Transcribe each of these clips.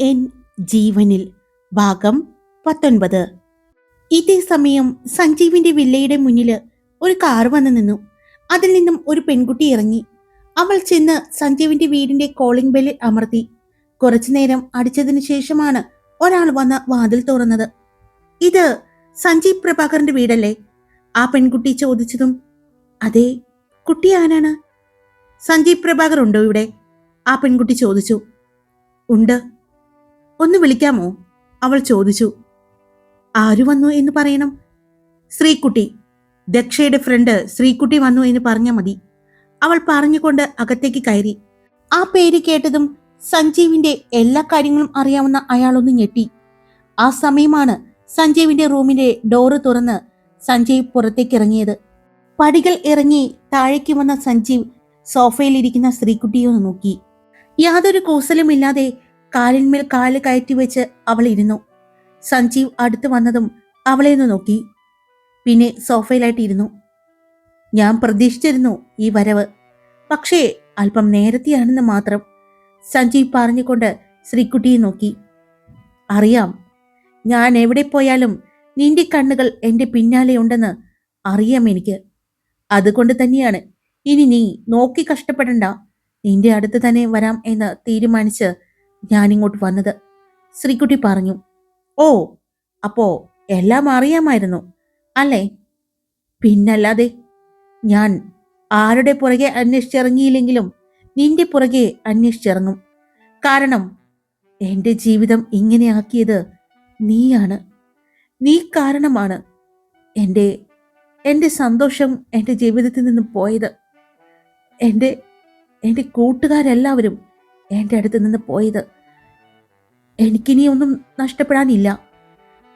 N ജീവനിൽ ഭാഗം പത്തൊൻപത്. ഇതേ സമയം സഞ്ജീവിന്റെ വില്ലയുടെ മുന്നിൽ ഒരു കാർ വന്നു നിന്നു. അതിൽ നിന്നും ഒരു പെൺകുട്ടി ഇറങ്ങി. അവൾ ചെന്ന് സഞ്ജീവിന്റെ വീടിന്റെ കോളിംഗ് ബെല്ലിൽ അമർത്തി. കുറച്ചു നേരം അടിച്ചതിനു ശേഷമാണ് ഒരാൾ വന്ന് വാതിൽ തുറന്നത്. ഇത് സഞ്ജീവ് പ്രഭാകറിന്റെ വീടല്ലേ? ആ പെൺകുട്ടി ചോദിച്ചതും അതെ കുട്ടി ആരാണ്? സഞ്ജീവ് പ്രഭാകർ ഉണ്ടോ ഇവിടെ? ആ പെൺകുട്ടി ചോദിച്ചു ഉണ്ട്. ഒന്ന് വിളിക്കാമോ? അവൾ ചോദിച്ചു. ആരു വന്നു എന്ന് പറയണം? ശ്രീകുട്ടി. ദക്ഷയുടെ ഫ്രണ്ട് ശ്രീകുട്ടി വന്നു എന്ന് പറഞ്ഞാൽ മതി. അവൾ പറഞ്ഞുകൊണ്ട് അകത്തേക്ക് കയറി. ആ പേര് കേട്ടതും സഞ്ജീവിന്റെ എല്ലാ കാര്യങ്ങളും അറിയാവുന്ന അയാളൊന്ന് ഞെട്ടി. ആ സമയമാണ് സഞ്ജീവിന്റെ റൂമിന്റെ ഡോറ് തുറന്ന് സഞ്ജീവ് പുറത്തേക്ക് ഇറങ്ങിയത്. പടികൾ ഇറങ്ങി താഴേക്ക് വന്ന സഞ്ജീവ് സോഫയിലിരിക്കുന്ന ശ്രീകുട്ടിയെ നോക്കി. യാതൊരു കൂസലുമില്ലാതെ കാലിന്മേൽ കാൽ കയറ്റി വെച്ച് അവൾ ഇരുന്നു. സഞ്ജീവ് അടുത്ത് വന്നതും അവളെ ഒന്ന് നോക്കി. പിന്നെ സോഫയിലായിട്ടിരുന്നു ഞാൻ പ്രതീക്ഷിച്ചിരുന്നു ഈ വരവ്. പക്ഷേ അല്പം നേരത്തെയാണെന്ന് മാത്രം സഞ്ജീവ് പറഞ്ഞുകൊണ്ട് ശ്രീക്കുട്ടിയെ നോക്കി. അറിയാം. ഞാൻ എവിടെ പോയാലും നിന്റെ കണ്ണുകൾ എന്റെ പിന്നാലെ ഉണ്ടെന്ന് അറിയാം എനിക്ക്. അതുകൊണ്ട് തന്നെയാണ് ഇനി നീ നോക്കി കഷ്ടപ്പെടണ്ട. നിന്റെ അടുത്ത് തന്നെ വരാം എന്ന് തീരുമാനിച്ച് ഞാനിങ്ങോട്ട് വന്നത്. ശ്രീകുട്ടി പറഞ്ഞു ഓ അപ്പോ എല്ലാം അറിയാമായിരുന്നു അല്ലേ? പിന്നല്ലാതെ ഞാൻ ആരുടെ പുറകെ അന്വേഷിച്ചിറങ്ങിയില്ലെങ്കിലും നിന്റെ പുറകെ അന്വേഷിച്ചിറങ്ങും. കാരണം എന്റെ ജീവിതം ഇങ്ങനെയാക്കിയത് നീയാണ്. നീ കാരണമാണ് എന്റെ എന്റെ സന്തോഷം എന്റെ ജീവിതത്തിൽ നിന്ന് പോയത്. എന്റെ എന്റെ കൂട്ടുകാരെല്ലാവരും എന്റെ അടുത്ത് നിന്ന് പോയത്. എനിക്കിനി ഒന്നും നഷ്ടപ്പെടാനില്ല.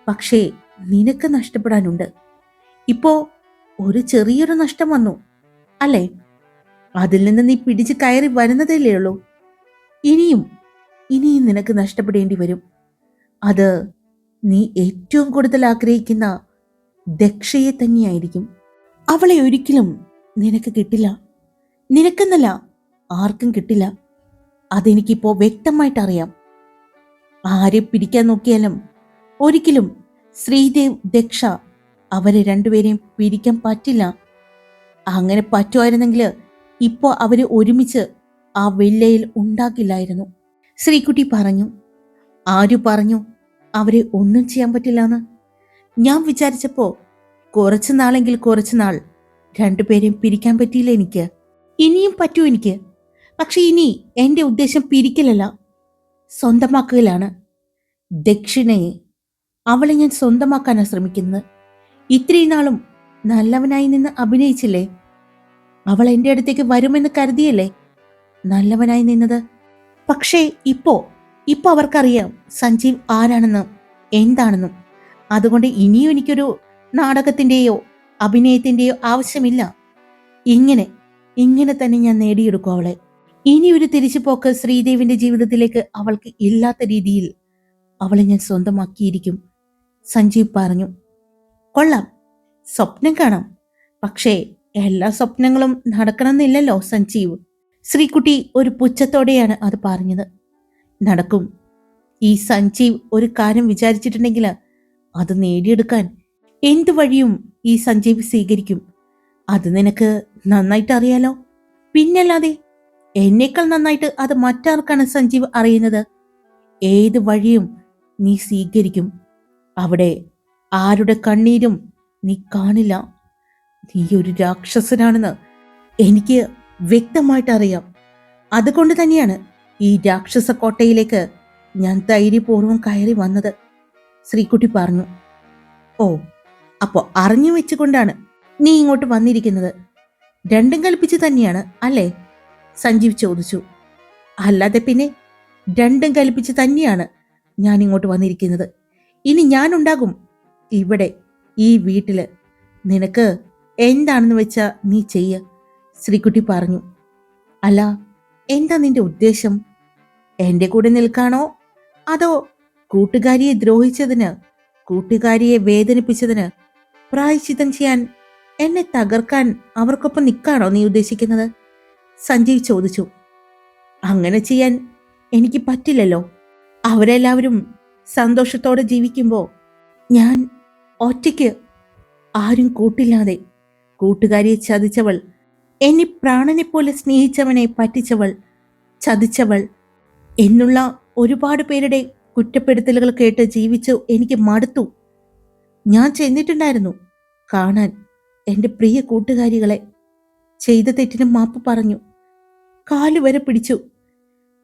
പക്ഷേ നിനക്ക് നഷ്ടപ്പെടാനുണ്ട്. ഇപ്പോ ഒരു ചെറിയൊരു നഷ്ടം വന്നു അല്ലേ? അതിൽ നിന്ന് നീ പിടിച്ച് കയറി വരുന്നതല്ലേ ഉള്ളൂ. ഇനിയും ഇനിയും നിനക്ക് നഷ്ടപ്പെടേണ്ടി വരും. അത് നീ ഏറ്റവും കൂടുതൽ ആഗ്രഹിക്കുന്ന ദക്ഷയെ തന്നെയായിരിക്കും. അവളെ ഒരിക്കലും നിനക്ക് കിട്ടില്ല. നിനക്കെന്നല്ല ആർക്കും കിട്ടില്ല. അതെനിക്കിപ്പോ വ്യക്തമായിട്ട് അറിയാം ആരെ പിടിക്കാൻ നോക്കിയാലും ഒരിക്കലും ശ്രീദേവ് ദക്ഷ അവരെ രണ്ടുപേരെയും പിടിക്കാൻ പറ്റില്ല. അങ്ങനെ പറ്റുമായിരുന്നെങ്കിൽ ഇപ്പോൾ അവരെ ഒരുമിച്ച് ആ വെള്ളയിൽ ഉണ്ടാക്കില്ലായിരുന്നു ശ്രീകുട്ടി പറഞ്ഞു ആര് പറഞ്ഞു അവരെ ഒന്നും ചെയ്യാൻ പറ്റില്ല എന്ന് ഞാൻ വിചാരിച്ചപ്പോൾ കുറച്ച് നാളെങ്കിൽ കുറച്ച് നാൾ രണ്ടുപേരെയും പിരിക്കാൻ പറ്റിയില്ല എനിക്ക്. ഇനിയും പറ്റൂ എനിക്ക്. പക്ഷെ ഇനി എന്റെ ഉദ്ദേശം പിരിക്കലല്ല സ്വന്തമാക്കലാണ് ദക്ഷിണയെ അവളെ ഞാൻ സ്വന്തമാക്കാനാണ് ശ്രമിക്കുന്നത്. ഇത്രയും നാളും നല്ലവനായി നിന്ന് അഭിനയിച്ചില്ലേ? അവൾ എന്റെ അടുത്തേക്ക് വരുമെന്ന് കരുതിയല്ലേ? നല്ലവനായി നിന്നത്. പക്ഷേ ഇപ്പോ ഇപ്പൊ അവർക്കറിയാം സഞ്ജീവ് ആരാണെന്നും എന്താണെന്നും. അതുകൊണ്ട് ഇനിയും എനിക്കൊരു നാടകത്തിന്റെയോ അഭിനയത്തിന്റെയോ ആവശ്യമില്ല. ഇങ്ങനെ ഇങ്ങനെ തന്നെ ഞാൻ നേടിയെടുക്കും അവളെ. ഇനി ഒരു തിരിച്ചുപോക്ക് ശ്രീദേവിന്റെ ജീവിതത്തിലേക്ക് അവൾക്ക് ഇല്ലാത്ത രീതിയിൽ അവളെ ഞാൻ സ്വന്തമാക്കിയിരിക്കും. സഞ്ജീവ് പറഞ്ഞു കൊള്ളാം സ്വപ്നം കാണാം. പക്ഷേ എല്ലാ സ്വപ്നങ്ങളും നടക്കണമെന്നില്ലല്ലോ സഞ്ജീവ്. ശ്രീകുട്ടി ഒരു പുച്ഛത്തോടെയാണ് അത് പറഞ്ഞത്. നടക്കും. ഈ സഞ്ജീവ് ഒരു കാര്യം വിചാരിച്ചിട്ടുണ്ടെങ്കിൽ അത് നേടിയെടുക്കാൻ എന്ത് വഴിയും ഈ സഞ്ജീവ് സ്വീകരിക്കും. അത് നിനക്ക് നന്നായിട്ട് അറിയാലോ പിന്നല്ലാതെ എന്നേക്കാൾ നന്നായിട്ട് അത് മറ്റാർക്കാണ് സഞ്ജീവ് അറിയുന്നത്? ഏത് വഴിയും നീ സ്വീകരിക്കും. അവിടെ ആരുടെ കണ്ണീരും നീ കാണില്ല. നീ ഒരു രാക്ഷസനാണെന്ന് എനിക്ക് വ്യക്തമായിട്ട് അറിയാം. അതുകൊണ്ട് തന്നെയാണ് ഈ രാക്ഷസ കോട്ടയിലേക്ക് ഞാൻ ധൈര്യപൂർവം കയറി വന്നത് ശ്രീകുട്ടി പറഞ്ഞു. ഓ അപ്പോൾ അറിഞ്ഞു വെച്ചുകൊണ്ടാണ് നീ ഇങ്ങോട്ട് വന്നിരിക്കുന്നത്. രണ്ടും കൽപ്പിച്ച് തന്നെയാണ് അല്ലേ? സഞ്ജീവ് ചോദിച്ചു. അല്ലാതെ പിന്നെ രണ്ടും കൽപ്പിച്ച് തന്നെയാണ് ഞാൻ ഇങ്ങോട്ട് വന്നിരിക്കുന്നത്. ഇനി ഞാനുണ്ടാകും. ഇവിടെ ഈ വീട്ടിൽ നിനക്ക് എന്താണെന്ന് വെച്ചാ നീ ചെയ്യ ശ്രീകുട്ടി പറഞ്ഞു. അല്ല എന്താ നിന്റെ ഉദ്ദേശം? എന്റെ കൂടെ നിൽക്കാണോ? അതോ കൂട്ടുകാരിയെ ദ്രോഹിച്ചതിന് കൂട്ടുകാരിയെ വേദനിപ്പിച്ചതിന് പ്രായശ്ചിത്തം ചെയ്യാൻ എന്നെ തകർക്കാൻ അവർക്കൊപ്പം നിൽക്കാണോ നീ ഉദ്ദേശിക്കുന്നത്? സഞ്ജീവ് ചോദിച്ചു. അങ്ങനെ ചെയ്യാൻ എനിക്ക് പറ്റില്ലല്ലോ. അവരെല്ലാവരും സന്തോഷത്തോടെ ജീവിക്കുമ്പോൾ ഞാൻ ഒറ്റയ്ക്ക് ആരും കൂട്ടില്ലാതെ കൂട്ടുകാരിയെ ചതിച്ചവൾ എന്നെ പ്രാണനെപ്പോലെ സ്നേഹിച്ചവനെ പറ്റിച്ചവൾ ചതിച്ചവൾ എന്നുള്ള ഒരുപാട് പേരുടെ കുറ്റപ്പെടുത്തലുകൾ കേട്ട് ജീവിച്ചു എനിക്ക് മടുത്തു. ഞാൻ ചെന്നിട്ടുണ്ടായിരുന്നു കാണാൻ എന്റെ പ്രിയ കൂട്ടുകാരികളെ. ചെയ്ത തെറ്റിനും മാപ്പ് പറഞ്ഞു. കാലുവരെ പിടിച്ചു.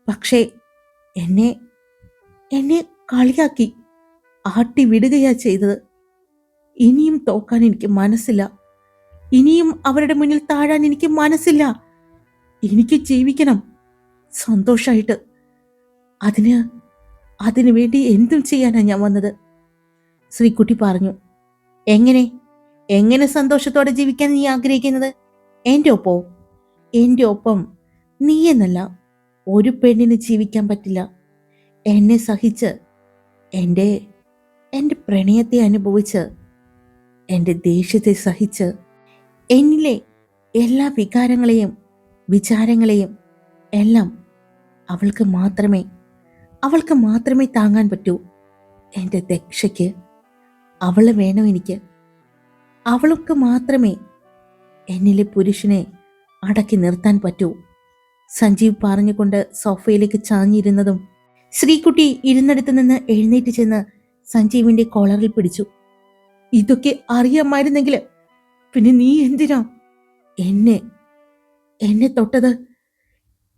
പക്ഷേ എന്നെ എന്നെ കളിയാക്കി ആട്ടി വിടുകയാ ചെയ്തത്. ഇനിയും തോക്കാൻ എനിക്ക് മനസ്സില്ല. ഇനിയും അവരുടെ മുന്നിൽ താഴാൻ എനിക്ക് മനസ്സില്ല. എനിക്ക് ജീവിക്കണം സന്തോഷമായിട്ട് അതിന് അതിനു വേണ്ടി എന്തും ചെയ്യാനാണ് ഞാൻ വന്നത്? ശ്രീകുട്ടി പറഞ്ഞു എങ്ങനെ? എങ്ങനെ സന്തോഷത്തോടെ ജീവിക്കാൻ നീ ആഗ്രഹിക്കുന്നത്? എന്റെ ഒപ്പോ എന്റെ ഒപ്പം നീ എന്നല്ല ഒരു പെണ്ണിന് ജീവിക്കാൻ പറ്റില്ല. എന്നെ സഹിച്ച് എന്റെ എന്റെ പ്രണയത്തെ അനുഭവിച്ച് എന്റെ ദേഷ്യത്തെ സഹിച്ച് എന്നിലെ എല്ലാ വികാരങ്ങളെയും വിചാരങ്ങളെയും എല്ലാം അവൾക്ക് മാത്രമേ അവൾക്ക് മാത്രമേ താങ്ങാൻ പറ്റൂ. എന്റെ ദക്ഷയ്ക്ക് അവളെ വേണം എനിക്ക്. അവൾക്ക് മാത്രമേ എന്നിലെ പുരുഷനെ അടക്കി നിർത്താൻ പറ്റൂ. സഞ്ജീവ് പറഞ്ഞുകൊണ്ട് സോഫയിലേക്ക് ചാഞ്ഞിരുന്നതും ശ്രീകുട്ടി ഇരുന്നിടത്ത് നിന്ന് എഴുന്നേറ്റ് ചെന്ന് സഞ്ജീവിന്റെ കോളറിൽ പിടിച്ചു. ഇതൊക്കെ അറിയാമായിരുന്നെങ്കിൽ പിന്നെ നീ എന്തിനാ? എന്നെ എന്നെ തൊട്ടത്?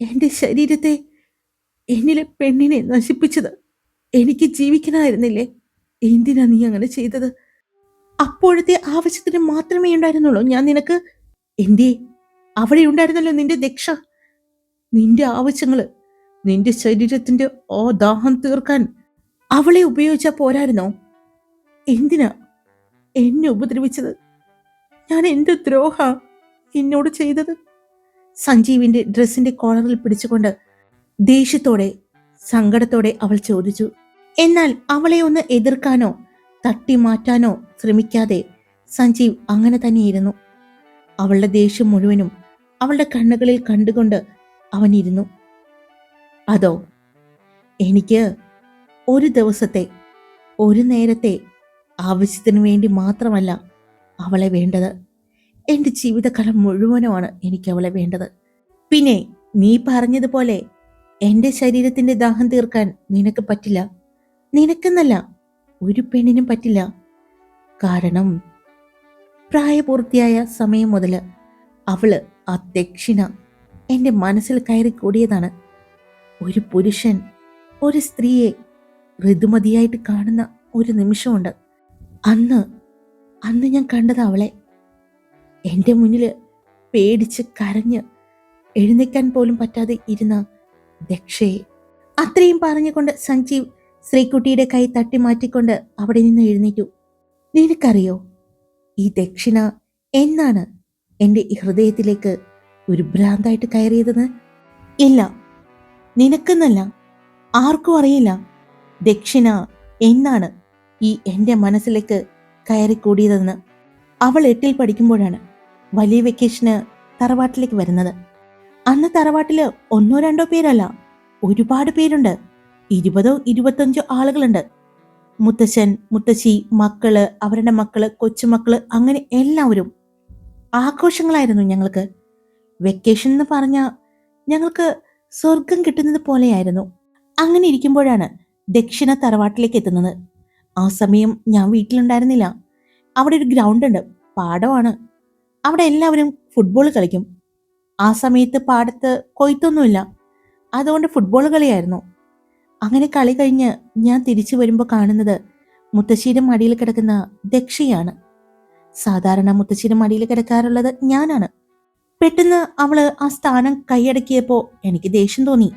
എന്റെ ശരീരത്തെ എന്നിലെ പെണ്ണിനെ നശിപ്പിച്ചത്? എനിക്ക് ജീവിക്കണമായിരുന്നില്ലേ എന്തിനാ നീ അങ്ങനെ ചെയ്തത്? അപ്പോഴത്തെ ആവശ്യത്തിന് മാത്രമേ ഉണ്ടായിരുന്നുള്ളൂ ഞാൻ നിനക്ക്. എന്തേ അവിടെ ഉണ്ടായിരുന്നല്ലോ നിന്റെ ദക്ഷ. നിന്റെ ആവശ്യങ്ങൾ നിന്റെ ശരീരത്തിന്റെ ഓ ദാഹം തീർക്കാൻ അവളെ ഉപയോഗിച്ചാ പോരായിരുന്നോ? എന്തിനാ എന്നെ ഉപദ്രവിച്ചത്? ഞാൻ എന്ത് ദ്രോഹ എന്നോട് ചെയ്തത്? സഞ്ജീവിന്റെ ഡ്രസ്സിന്റെ കോളറിൽ പിടിച്ചുകൊണ്ട് ദേഷ്യത്തോടെ സങ്കടത്തോടെ അവൾ ചോദിച്ചു എന്നാൽ അവളെ ഒന്ന് എതിർക്കാനോ തട്ടി മാറ്റാനോ ശ്രമിക്കാതെ സഞ്ജീവ് അങ്ങനെ തന്നെയിരുന്നു. അവളുടെ ദേഷ്യം മുഴുവനും അവളുടെ കണ്ണുകളിൽ കണ്ടുകൊണ്ട് അവൻ ഇരുന്നു അതോ എനിക്ക് ഒരു ദിവസത്തെ ഒരു നേരത്തെ ആവശ്യത്തിനു വേണ്ടി മാത്രമല്ല അവളെ വേണ്ടത്. എന്റെ ജീവിതകാലം മുഴുവനുമാണ് എനിക്ക് അവളെ വേണ്ടത്. പിന്നെ നീ പറഞ്ഞതുപോലെ എന്റെ ശരീരത്തിന്റെ ദാഹം തീർക്കാൻ നിനക്ക് പറ്റില്ല. നിനക്കെന്നല്ല ഒരു പെണ്ണിനും പറ്റില്ല. കാരണം പ്രായപൂർത്തിയായ സമയം മുതൽ അവൾ ആ ദക്ഷിണ എന്റെ മനസ്സിൽ കയറി കൂടിയതാണ്. ഒരു പുരുഷൻ ഒരു സ്ത്രീയെ ഋതുമതിയായിട്ട് കാണുന്ന ഒരു നിമിഷമുണ്ട്. അന്ന് അന്ന് ഞാൻ കണ്ടത് അവളെ. എന്റെ മുന്നിൽ പേടിച്ച് കരഞ്ഞ് എഴുന്നേക്കാൻ പോലും പറ്റാതെ ഇരുന്ന ദക്ഷയെ. അത്രയും പറഞ്ഞുകൊണ്ട് സഞ്ജീവ് ശ്രീകുട്ടിയുടെ കൈ തട്ടി മാറ്റിക്കൊണ്ട് അവിടെ നിന്ന് എഴുന്നേറ്റു. നിനക്കറിയോ ഈ ദക്ഷിണ എന്നാണ് എന്റെ ഹൃദയത്തിലേക്ക് ഒരു ഭ്രാന്തായിട്ട് കയറിയതെന്ന്? ഇല്ല. നിനക്കെന്നല്ല. ആർക്കും അറിയില്ല. ദക്ഷിണ എന്നാണ് ഈ എന്റെ മനസ്സിലേക്ക് കയറിക്കൂടിയതെന്ന്. അവൾ എട്ടിൽ പഠിക്കുമ്പോഴാണ് വലിയ വെക്കേഷന് തറവാട്ടിലേക്ക് വരുന്നത്. അന്ന് തറവാട്ടിൽ ഒന്നോ രണ്ടോ പേരല്ല. ഒരുപാട് പേരുണ്ട്. ഇരുപതോ ഇരുപത്തഞ്ചോ ആളുകളുണ്ട്. മുത്തശ്ശൻ മുത്തശ്ശി മക്കൾ അവരുടെ മക്കൾ കൊച്ചുമക്കൾ അങ്ങനെ എല്ലാവരും ആഘോഷങ്ങളായിരുന്നു ഞങ്ങൾക്ക്. വെക്കേഷൻ എന്ന് പറഞ്ഞാൽ ഞങ്ങൾക്ക് സ്വർഗം കിട്ടുന്നത് പോലെയായിരുന്നു. അങ്ങനെ ഇരിക്കുമ്പോഴാണ് ദക്ഷിണ തറവാട്ടിലേക്ക് എത്തുന്നത്. ആ സമയം ഞാൻ വീട്ടിലുണ്ടായിരുന്നില്ല. അവിടെ ഒരു ഗ്രൗണ്ട് ഉണ്ട്. പാടമാണ്. അവിടെ എല്ലാവരും ഫുട്ബോൾ കളിക്കും. ആ സമയത്ത് പാടത്ത് കൊയ്ത്തൊന്നുമില്ല. അതുകൊണ്ട് ഫുട്ബോൾ കളിയായിരുന്നു. അങ്ങനെ കളി കഴിഞ്ഞ് ഞാൻ തിരിച്ചു വരുമ്പോൾ കാണുന്നത് മുത്തശ്ശിയുടെ മടിയിൽ കിടക്കുന്ന ദക്ഷിയാണ്. സാധാരണ മുത്തശ്ശിയുടെ മടിയിൽ കിടക്കാറുള്ളത് ഞാനാണ്. പെട്ടെന്ന് അവൾ ആ സ്ഥാനം കൈയടക്കിയപ്പോ എനിക്ക് ദേഷ്യം തോന്നി.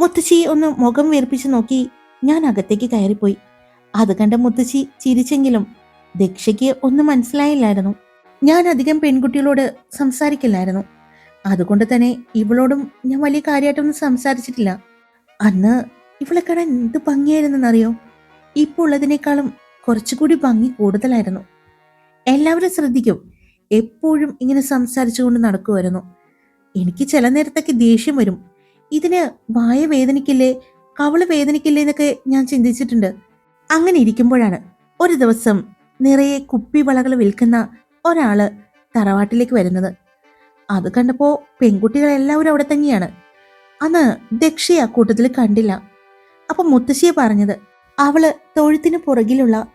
മുത്തശ്ശി ഒന്ന് മുഖം വീർപ്പിച്ച് നോക്കി ഞാൻ അകത്തേക്ക് കയറിപ്പോയി. അത് കണ്ട മുത്തശ്ശി ചിരിച്ചെങ്കിലും ദക്ഷയ്ക്ക് ഒന്നും മനസ്സിലായില്ലായിരുന്നു. ഞാൻ അധികം പെൺകുട്ടികളോട് സംസാരിക്കില്ലായിരുന്നു. അതുകൊണ്ട് തന്നെ ഇവളോടും ഞാൻ വലിയ കാര്യമായിട്ടൊന്നും സംസാരിച്ചിട്ടില്ല. അന്ന് ഇവളെ കാണാൻ എന്ത് ഭംഗിയായിരുന്നെന്നറിയോ? ഇപ്പോൾ ഉള്ളതിനേക്കാളും കുറച്ചുകൂടി ഭംഗി കൂടുതലായിരുന്നു. എല്ലാവരും ശ്രദ്ധിക്കും. എപ്പോഴും ഇങ്ങനെ സംസാരിച്ചുകൊണ്ട് നടക്കുമായിരുന്നു എനിക്ക് ചില നേരത്തൊക്കെ ദേഷ്യം വരും. ഇതിന് വായ വേദനിക്കില്ലേ? കവൾ വേദനിക്കില്ലേ എന്നൊക്കെ ഞാൻ ചിന്തിച്ചിട്ടുണ്ട്. അങ്ങനെ ഇരിക്കുമ്പോഴാണ് ഒരു ദിവസം നിറയെ കുപ്പി വളകൾ വിൽക്കുന്ന ഒരാൾ തറവാട്ടിലേക്ക് വരുന്നത്. അത് കണ്ടപ്പോൾ പെൺകുട്ടികൾ എല്ലാവരും അവിടെ തന്നെയാണ്. അന്ന് ദക്ഷയെ കൂട്ടത്തിൽ കണ്ടില്ല. അപ്പൊ മുത്തശ്ശിയെ പറഞ്ഞത് അവൾ തൊഴുത്തിന് പുറകിലുള്ള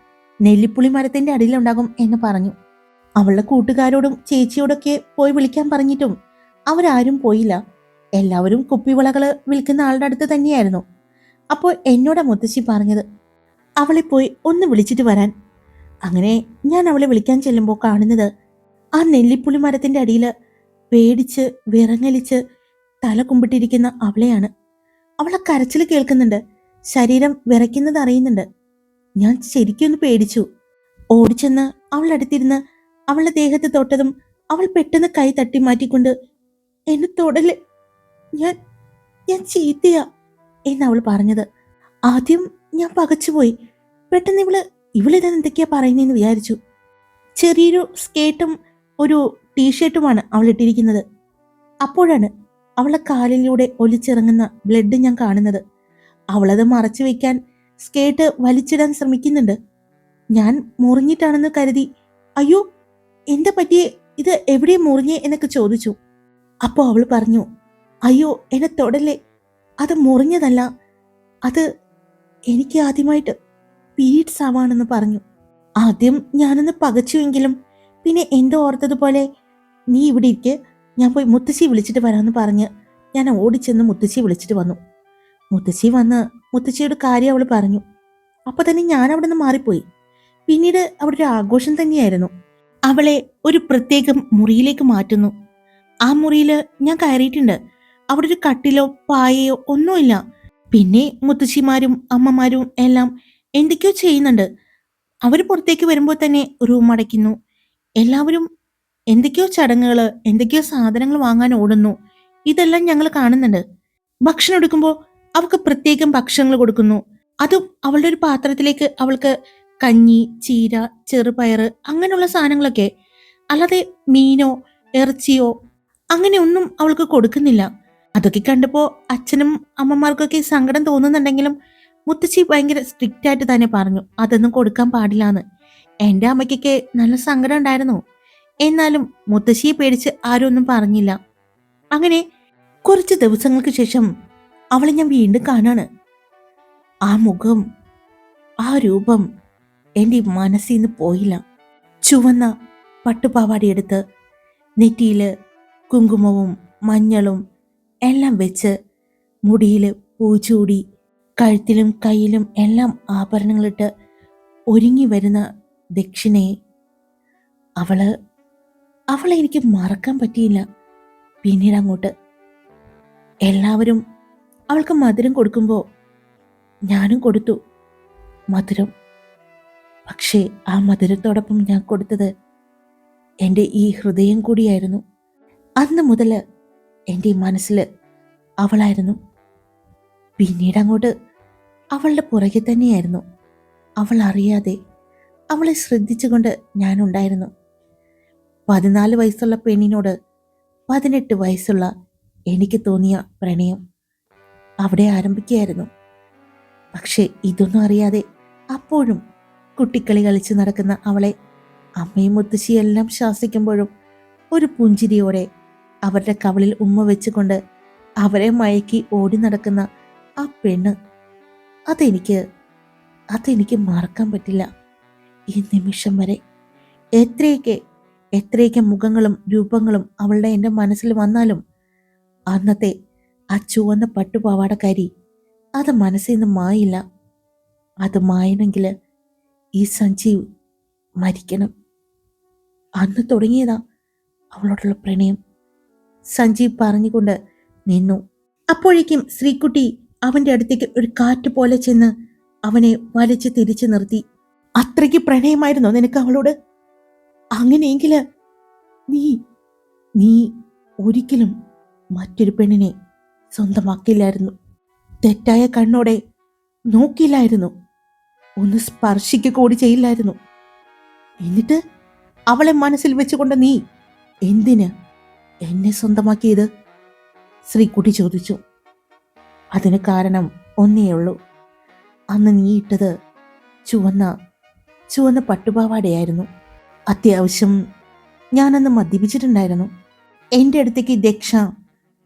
നെല്ലിപ്പുളി മരത്തിന്റെ അടിയിലുണ്ടാകും എന്ന് പറഞ്ഞു. അവളുടെ കൂട്ടുകാരോടും ചേച്ചിയോടൊക്കെ പോയി വിളിക്കാൻ പറഞ്ഞിട്ടും അവരാരും പോയില്ല. എല്ലാവരും കുപ്പിവിളകൾ വിൽക്കുന്ന ആളുടെ അടുത്ത് തന്നെയായിരുന്നു. അപ്പോൾ എന്നോടാ മുത്തശ്ശി പറഞ്ഞത്? അവളെ പോയി ഒന്ന് വിളിച്ചിട്ട് വരാൻ. അങ്ങനെ ഞാൻ അവളെ വിളിക്കാൻ ചെല്ലുമ്പോൾ കാണുന്നത് ആ നെല്ലിപ്പുളി മരത്തിന്റെ അടിയിൽ പേടിച്ച് വിറങ്ങലിച്ച് തല കുമ്പിട്ടിരിക്കുന്ന അവളെയാണ്. അവളെ കരച്ചിൽ കേൾക്കുന്നുണ്ട്. ശരീരം വിറയ്ക്കുന്നത് അറിയുന്നുണ്ട്. ഞാൻ ശരിക്കൊന്ന് പേടിച്ചു. ഓടിച്ചെന്ന് അവളുടെ അടുത്തിരുന്ന് അവളുടെ ദേഹത്ത് തൊട്ടതും അവൾ പെട്ടെന്ന് കൈ തട്ടി മാറ്റിക്കൊണ്ട് എന്നെ തൊടൽ. ഞാൻ ഞാൻ ചീത്തയാ എന്നവൾ പറഞ്ഞത്. ആദ്യം ഞാൻ പകച്ചുപോയി. പെട്ടെന്ന് ഇവൾ ഇവളിത് എന്തൊക്കെയാ പറയുന്നതെന്ന് വിചാരിച്ചു. ചെറിയൊരു സ്കേട്ടും ഒരു ടീഷർട്ടുമാണ് അവൾ ഇട്ടിരിക്കുന്നത്. അപ്പോഴാണ് അവളുടെ കാലിലൂടെ ഒലിച്ചിറങ്ങുന്ന ബ്ലഡ് ഞാൻ കാണുന്നത്. അവളത് മറച്ചു വെക്കാൻ സ്കേട്ട് വലിച്ചിടാൻ ശ്രമിക്കുന്നുണ്ട്. ഞാൻ മുറിഞ്ഞിട്ടാണെന്ന് കരുതി അയ്യോ എന്താ പറ്റിയേ? ഇത് എവിടെ മുറിഞ്ഞേ എന്നൊക്കെ ചോദിച്ചു. അപ്പോൾ അവൾ പറഞ്ഞു അയ്യോ എന്നെ തൊടല്ലേ? അത് മുറിഞ്ഞതല്ല. അത് എനിക്ക് ആദ്യമായിട്ട് പീരീഡ്സ് ആവാണെന്ന് പറഞ്ഞു. ആദ്യം ഞാനൊന്ന് പകച്ചുവെങ്കിലും പിന്നെ എന്തോ ഓർത്തതുപോലെ നീ ഇവിടെ ഇരിക്ക്. ഞാൻ പോയി മുത്തശ്ശി വിളിച്ചിട്ട് വരാമെന്ന് പറഞ്ഞ് ഞാൻ ഓടിച്ചെന്ന് മുത്തശ്ശി വിളിച്ചിട്ട് വന്നു. മുത്തശ്ശി വന്ന് മുത്തശ്ശിയുടെ കാര്യം അവൾ പറഞ്ഞു. അപ്പോൾ തന്നെ ഞാൻ അവിടെ നിന്ന് മാറിപ്പോയി. പിന്നീട് അവിടെ ഒരു ആഘോഷം തന്നെയായിരുന്നു. അവളെ ഒരു പ്രത്യേകം മുറിയിലേക്ക് മാറ്റുന്നു. ആ മുറിയിൽ ഞാൻ കയറിയിട്ടുണ്ട്. അവിടെ ഒരു കട്ടിലോ പായയോ ഒന്നുമില്ല. പിന്നെ മുത്തശ്ശിമാരും അമ്മമാരും എല്ലാം എന്തൊക്കെയോ ചെയ്യുന്നുണ്ട്. അവർ പുറത്തേക്ക് വരുമ്പോൾ തന്നെ റൂം അടയ്ക്കുന്നു. എല്ലാവരും എന്തൊക്കെയോ ചടങ്ങുകൾ എന്തൊക്കെയോ സാധനങ്ങൾ വാങ്ങാൻ ഓടുന്നു. ഇതെല്ലാം ഞങ്ങൾ കാണുന്നുണ്ട്. ഭക്ഷണം എടുക്കുമ്പോൾ അവൾക്ക് പ്രത്യേകം ഭക്ഷണങ്ങൾ കൊടുക്കുന്നു. അതും അവളുടെ ഒരു പാത്രത്തിലേക്ക് അവൾക്ക് കഞ്ഞി ചീര ചെറുപയറ് അങ്ങനെയുള്ള സാധനങ്ങളൊക്കെ. അല്ലാതെ മീനോ ഇറച്ചിയോ അങ്ങനെ ഒന്നും അവൾക്ക് കൊടുക്കുന്നില്ല. അതൊക്കെ കണ്ടപ്പോൾ അച്ഛനും അമ്മമാർക്കൊക്കെ സങ്കടം തോന്നുന്നുണ്ടെങ്കിലും മുത്തശ്ശി ഭയങ്കര സ്ട്രിക്റ്റ് ആയിട്ട് തന്നെ പറഞ്ഞു അതൊന്നും കൊടുക്കാൻ പാടില്ല എന്ന് എന്റെ അമ്മയ്ക്കൊക്കെ നല്ല സങ്കടം ഉണ്ടായിരുന്നു. എന്നാലും മുത്തശ്ശിയെ പേടിച്ച് ആരും ഒന്നും പറഞ്ഞില്ല. അങ്ങനെ കുറച്ച് ദിവസങ്ങൾക്ക് ശേഷം അവളെ ഞാൻ വീണ്ടും കാണാണ്. ആ മുഖം ആ രൂപം എന്റെ മനസ്സിൽ നിന്ന് പോയില്ല. ചുവന്ന പട്ടുപാവാടിയെടുത്ത് നെറ്റിയിൽ കുങ്കുമവും മഞ്ഞളും എല്ലാം വെച്ച് മുടിയിൽ പൂച്ചൂടി കഴുത്തിലും കയ്യിലും എല്ലാം ആഭരണങ്ങളിട്ട് ഒരുങ്ങി വരുന്ന ദക്ഷിണയെ അവൾ അവളെ എനിക്ക് മറക്കാൻ പറ്റിയില്ല. പിന്നീട് അങ്ങോട്ട് എല്ലാവരും അവൾക്ക് മധുരം കൊടുക്കുമ്പോൾ ഞാനും കൊടുത്തു. മധുരം പക്ഷേ ആ മധുരത്തോടൊപ്പം ഞാൻ കൊടുത്തത് എന്റെ ഈ ഹൃദയം കൂടിയായിരുന്നു. അന്ന് മുതൽ എന്റെ മനസ്സിൽ അവളായിരുന്നു. പിന്നീട് അങ്ങോട്ട് അവളുടെ പുറകെ തന്നെയായിരുന്നു. അവൾ അറിയാതെ അവളെ ശ്രദ്ധിച്ചുകൊണ്ട് ഞാനുണ്ടായിരുന്നു പതിനാല് വയസ്സുള്ള പെണ്ണിനോട് പതിനെട്ട് വയസ്സുള്ള എനിക്ക് തോന്നിയ പ്രണയം അവിടെ ആരംഭിക്കുകയായിരുന്നു. പക്ഷേ ഇതൊന്നും അറിയാതെ അപ്പോഴും കുട്ടിക്കളി കളിച്ച് നടക്കുന്ന അവളെ അമ്മയും മുത്തശ്ശിയെല്ലാം ശാസിക്കുമ്പോഴും ഒരു പുഞ്ചിരിയോടെ അവരുടെ കവളിൽ ഉമ്മ വെച്ചുകൊണ്ട് അവരെ മയക്കി ഓടി നടക്കുന്ന ആ പെണ്ണ് അതെനിക്ക് അതെനിക്ക് മറക്കാൻ പറ്റില്ല. ഈ നിമിഷം വരെ എത്രയൊക്കെ എത്രയൊക്കെ മുഖങ്ങളും രൂപങ്ങളും അവളുടെ എന്റെ മനസ്സിൽ വന്നാലും അന്നത്തെ ആ ചുവന്ന പട്ടുപാവാടക്കാരി അത് മനസ്സിൽ നിന്ന് മായില്ല. അത് മായണമെങ്കിൽ ഈ സഞ്ജീവ് മരിക്കണം. അന്ന് തുടങ്ങിയതാ അവളോടുള്ള പ്രണയം. സഞ്ജീവ് പറഞ്ഞുകൊണ്ട് നിന്നു. അപ്പോഴേക്കും ശ്രീകുട്ടി അവന്റെ അടുത്തേക്ക് ഒരു കാറ്റ് പോലെ ചെന്ന് അവനെ വലിച്ചു തിരിച്ചു നിർത്തി. അത്രയ്ക്ക് പ്രണയമായിരുന്നോ നിനക്ക് അവളോട്? അങ്ങനെയെങ്കിൽ നീ നീ ഒരിക്കലും മറ്റൊരു പെണ്ണിനെ സ്വന്തമാക്കില്ലായിരുന്നു. തെറ്റായ കണ്ണോടെ നോക്കിയില്ലായിരുന്നു. ഒന്ന് സ്പർശിക്കുക കൂടി ചെയ്യില്ലായിരുന്നു. എന്നിട്ട് അവളെ മനസ്സിൽ വെച്ചുകൊണ്ട് നീ എന്തിന് എന്നെ സ്വന്തമാക്കിയത്? ശ്രീകുട്ടി ചോദിച്ചു. അതിന് കാരണം ഒന്നേ ഉള്ളൂ. അന്ന് നീ ഇട്ടത് ചുവന്ന ചുവന്ന പട്ടുപാവാടയായിരുന്നു. അത്യാവശ്യം ഞാനന്ന് മദ്യപിച്ചിട്ടുണ്ടായിരുന്നു. എന്റെ അടുത്തേക്ക് ദക്ഷ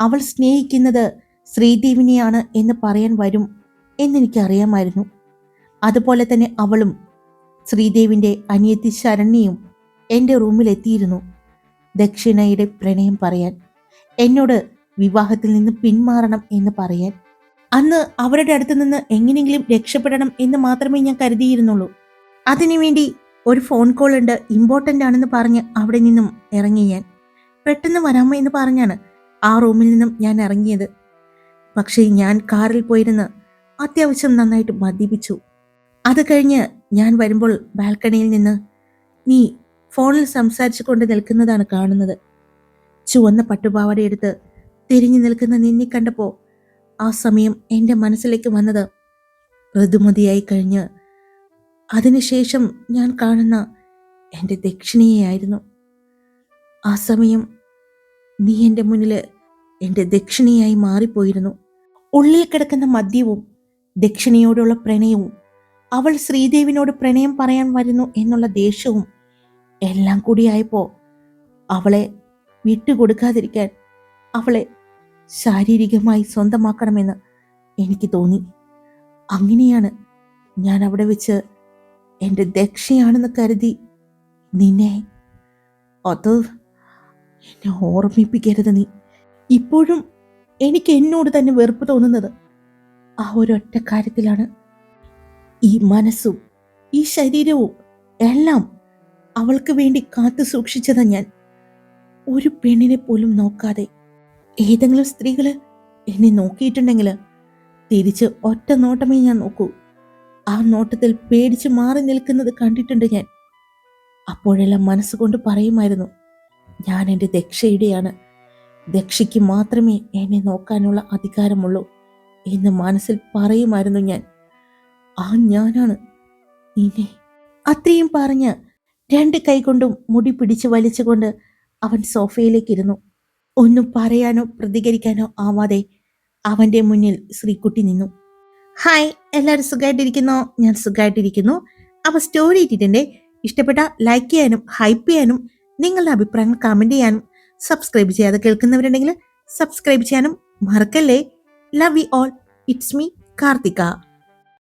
അവൾ സ്നേഹിക്കുന്നത് ശ്രീദേവിനെയാണ് എന്ന് പറയാൻ വരും എന്നെനിക്കറിയാമായിരുന്നു. അതുപോലെ തന്നെ അവളും ശ്രീദേവിന്റെ അനിയത്തി ശരണ്യയും എന്റെ റൂമിലെത്തിയിരുന്നു. ദക്ഷിണയുടെ പ്രണയം പറയാൻ എന്നോട് വിവാഹത്തിൽ നിന്ന് പിന്മാറണം എന്ന് പറയാൻ. അന്ന് അവരുടെ അടുത്ത് നിന്ന് എങ്ങനെയെങ്കിലും രക്ഷപ്പെടണം എന്ന് മാത്രമേ ഞാൻ കരുതിയിരുന്നുള്ളൂ. അതിനുവേണ്ടി ഒരു ഫോൺ കോൾ ഉണ്ട് ഇമ്പോർട്ടന്റ് ആണെന്ന് പറഞ്ഞ് അവിടെ നിന്നും ഇറങ്ങി ഞാൻ. പെട്ടെന്ന് വരാമോ എന്ന് പറഞ്ഞാണ് ആ റൂമിൽ നിന്നും ഞാൻ ഇറങ്ങിയത്. പക്ഷേ ഞാൻ കാറിൽ പോയിരുന്ന് അത്യാവശ്യം നന്നായിട്ട് മദ്യപിച്ചു. അത് കഴിഞ്ഞ് ഞാൻ വരുമ്പോൾ ബാൽക്കണിയിൽ നിന്ന് നീ ഫോണിൽ സംസാരിച്ചു കൊണ്ട് നിൽക്കുന്നതാണ് കാണുന്നത്. ചുവന്ന പട്ടുപാവാട എടുത്ത് തിരിഞ്ഞു നിൽക്കുന്ന നിന്നെ കണ്ടപ്പോൾ ആ സമയം എന്റെ മനസ്സിലേക്ക് വന്നത് ഋതുമതിയായി കഴിഞ്ഞ് അതിനുശേഷം ഞാൻ കാണുന്ന എന്റെ ദക്ഷിണയായിരുന്നു ആ സമയം നീ എന്റെ മുന്നിൽ എന്റെ ദക്ഷിണിയായി മാറിപ്പോയിരുന്നു. ഉള്ളിൽ കിടക്കുന്ന മദ്യവും ദക്ഷിണയോടുള്ള പ്രണയവും അവൾ ശ്രീദേവിനോട് പ്രണയം പറയാൻ വരുന്നു എന്നുള്ള ദേഷ്യവും എല്ലാം കൂടിയായപ്പോൾ അവളെ വിട്ടുകൊടുക്കാതിരിക്കാൻ അവളെ ശാരീരികമായി സ്വന്തമാക്കണമെന്ന് എനിക്ക് തോന്നി. അങ്ങനെയാണ് ഞാൻ അവിടെ വെച്ച് എന്റെ ദക്ഷയാണെന്ന് കരുതി നിന്നെ അത് എന്നെ ഓർമ്മിപ്പിക്കരുത് നീ. ഇപ്പോഴും എനിക്ക് എന്നോട് തന്നെ വെറുപ്പ് തോന്നുന്നത് ആ ഒരൊറ്റ കാര്യത്തിലാണ്. ഈ മനസ്സും ഈ ശരീരവും എല്ലാം അവൾക്ക് വേണ്ടി കാത്തു സൂക്ഷിച്ചതാ ഞാൻ. ഒരു പെണ്ണിനെ പോലും നോക്കാതെ ഏതെങ്കിലും സ്ത്രീകൾ എന്നെ നോക്കിയിട്ടുണ്ടെങ്കിൽ തിരിച്ച് ഒറ്റ നോട്ടമേ ഞാൻ നോക്കൂ. ആ നോട്ടത്തിൽ പേടിച്ച് മാറി നിൽക്കുന്നത് കണ്ടിട്ടുണ്ട് ഞാൻ. അപ്പോഴെല്ലാം മനസ്സുകൊണ്ട് പറയുമായിരുന്നു ഞാൻ എന്റെ ദക്ഷയുടെയാണ്. ദക്ഷയ്ക്ക് മാത്രമേ എന്നെ നോക്കാനുള്ള അധികാരമുള്ളൂ എന്ന് മനസ്സിൽ പറയുമായിരുന്നു ഞാൻ. ആ ഞാനാണ്. നിന്നെ അത്രയും പറഞ്ഞ് രണ്ട് കൈകൊണ്ടും മുടി പിടിച്ച് വലിച്ചുകൊണ്ട് അവൻ സോഫയിലേക്കിരുന്നു. ഒന്നും പറയാനോ പ്രതികരിക്കാനോ ആവാതെ അവന്റെ മുന്നിൽ ശ്രീക്കുട്ടി നിന്നു. ഹായ് എല്ലാവരും സുഖമായിട്ടിരിക്കുന്നോ ഞാൻ സുഖമായിട്ടിരിക്കുന്നു അപ്പോൾ സ്റ്റോറി ഇട്ടിട്ടുണ്ട്. ഇഷ്ടപ്പെട്ട ലൈക്ക് ചെയ്യാനും ഹൈപ്പ് ചെയ്യാനും നിങ്ങളുടെ അഭിപ്രായങ്ങൾ കമന്റ് ചെയ്യാനും സബ്സ്ക്രൈബ് ചെയ്യാതെ കേൾക്കുന്നവരുണ്ടെങ്കിൽ സബ്സ്ക്രൈബ് ചെയ്യാനും മറക്കല്ലേ? Love you all it's me Karthika.